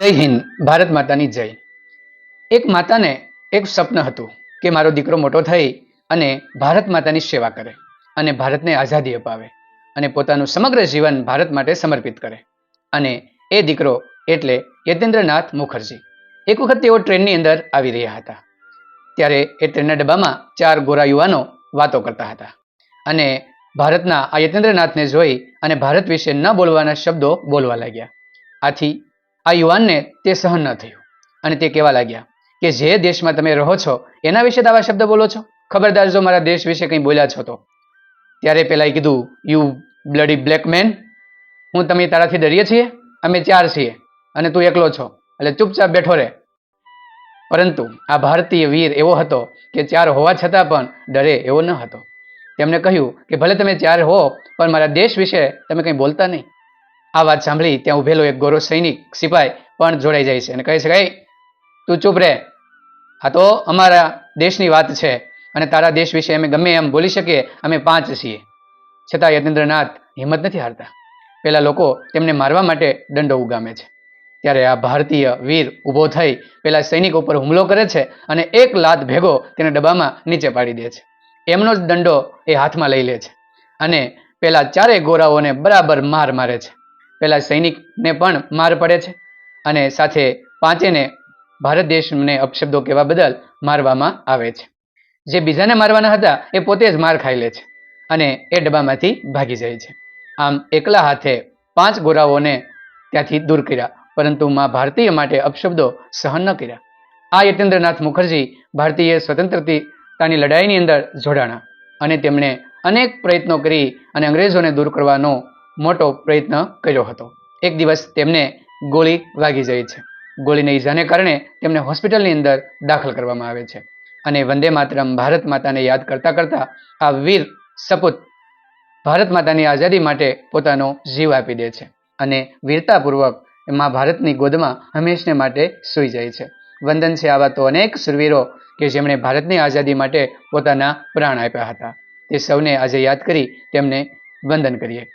જય હિન્દ, ભારત માતાની જય. એક માતાને એક સ્વપ્ન હતું કે મારો દીકરો મોટો થઈ અને ભારત માતાની સેવા કરે અને ભારતને આઝાદી અપાવે અને પોતાનું સમગ્ર જીવન ભારત માટે સમર્પિત કરે. અને એ દીકરો એટલે યતેન્દ્રનાથ મુખર્જી. એક વખત તેઓ ટ્રેનની અંદર આવી રહ્યા હતા. ત્યારે એ ટ્રેનના ડબ્બામાં ચાર ગોરા યુવાનો વાતો કરતા હતા. અને ભારતના આ યતેન્દ્રનાથને જોઈ અને ભારત વિશે ન બોલવાના શબ્દો બોલવા લાગ્યા. આથી આ યુવાનને તે સહન ન થયું. અને તે કહેવા લાગ્યા કે જે દેશમાં તમે રહો છો, એના વિશે આવા શબ્દ બોલો છો? ખબરદાર જો મારા દેશ વિશે કંઈ બોલ્યા છો તો? ત્યારે પેલાએ કીધું યુ બ્લડી બ્લેક મેન હું તમે તારાથી ડરીએ છીએ? અમે ચાર છીએ, અને તું એકલો છો, એટલે ચૂપચાપ બેઠો રહે. પરંતુ આ ભારતીય વીર એવો હતો કે ચાર હોવા છતાં પણ ડરે એવો ન હતો. તેમણે કહ્યું કે ભલે તમે ચાર હો, પણ મારા દેશ વિશે તમે કંઈ બોલતા નહીં. આ વાત સાંભળી ત્યાં ઉભેલો એક ગોરો સૈનિક સિપાઈ પણ જોડાઈ જાય છે અને કહે છે કે તું ચૂપ રહે. આ તો અમારા દેશની વાત છે અને તારા દેશ વિશે અમે ગમે એમ બોલી શકીએ, અમે પાંચ છીએ. છતાં યતેન્દ્રનાથ હિંમત નથી હારતા. પેલા લોકો તેમને મારવા માટે દંડો ઉગામે છે. ત્યારે આ ભારતીય વીર ઊભો થઈ પેલા સૈનિક ઉપર હુમલો કરે છે અને એક લાત ભેગો તેને ડબ્બામાં નીચે પાડી દે છે. એમનો જ દંડો એ હાથમાં લઈ લે છે અને પેલા ચારેય ગોરાઓને બરાબર માર મારે છે. પેલા સૈનિકને પણ માર પડે છે અને સાથે પાંચેને ભારત દેશને અપશબ્દો કહેવા બદલ મારવામાં આવે છે. જે બીજાને મારવાના હતા, એ પોતે જ માર ખાઈ લે છે અને એ ડબ્બામાંથી ભાગી જાય છે. આમ એકલા હાથે પાંચ ગોરાઓને ત્યાંથી દૂર કર્યા, પરંતુ માં ભારતીય માટે અપશબ્દો સહન ન કર્યા. આ યતેન્દ્રનાથ મુખર્જી ભારતીય સ્વતંત્રતાની લડાઈની અંદર જોડાણા અને તેમણે અનેક પ્રયત્નો કરી અને અંગ્રેજોને દૂર કરવાનો મોટો પ્રયત્ન કર્યો હતો. એક દિવસ તેમને ગોળી વાગી જાય છે. ગોળીને ઈજાને કારણે તેમને હોસ્પિટલની અંદર દાખલ કરવામાં આવે છે. અને વંદે માતરમ ભારત માતાને યાદ કરતા કરતા આ વીર સપૂત ભારત માતાની આઝાદી માટે પોતાનો જીવ આપી દે છે. અને વીરતાપૂર્વક મા ભારતની ગોદમાં હંમેશને માટે સૂઈ જાય છે. વંદન છે આવા તો અનેક સુરવીરો કે જેમણે ભારતની આઝાદી માટે પોતાના પ્રાણ આપ્યા હતા. તે સૌને આજે યાદ કરી તેમને વંદન કરીએ.